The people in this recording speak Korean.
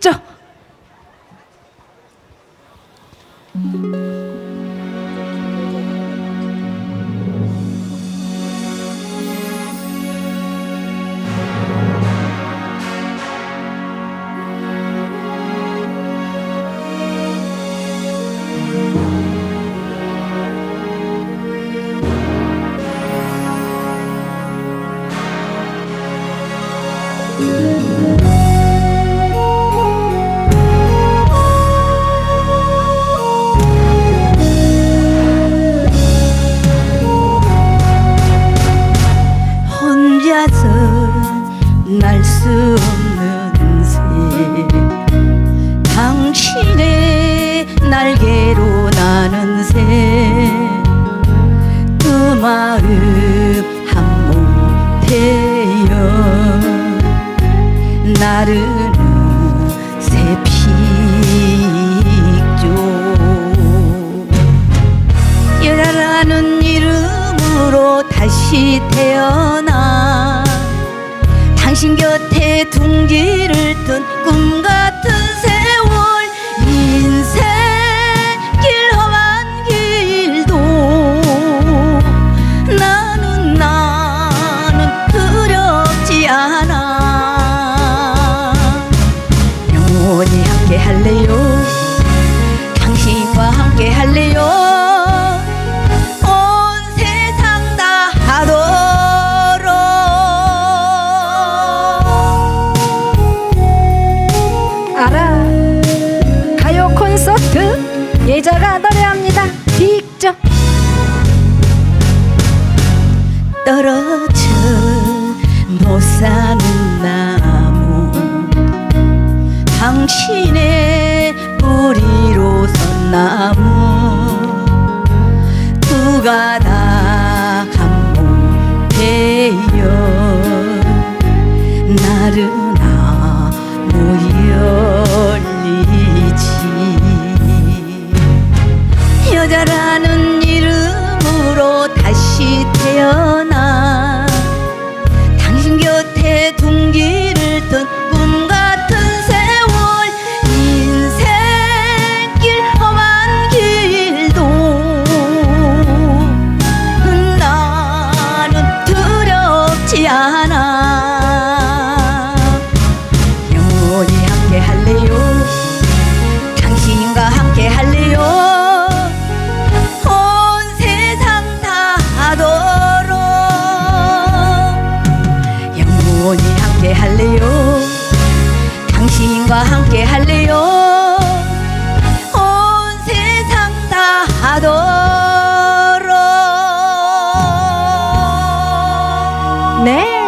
비익죠. 혼 나르는 새픽조 여자라는 이름으로 다시 태어나 당신 곁에 둥지를 뜬꿈 같은 예자가 노래합니다. 비익죠. 떨어져 못 사는 나무 당신의 뿌리로 선 나무 두 가닥 한몸 베여 나른 여자라는 이름으로 다시 태어나 함께 할래요? 당신과 함께 할래요? 온 세상 다 하도록. 네.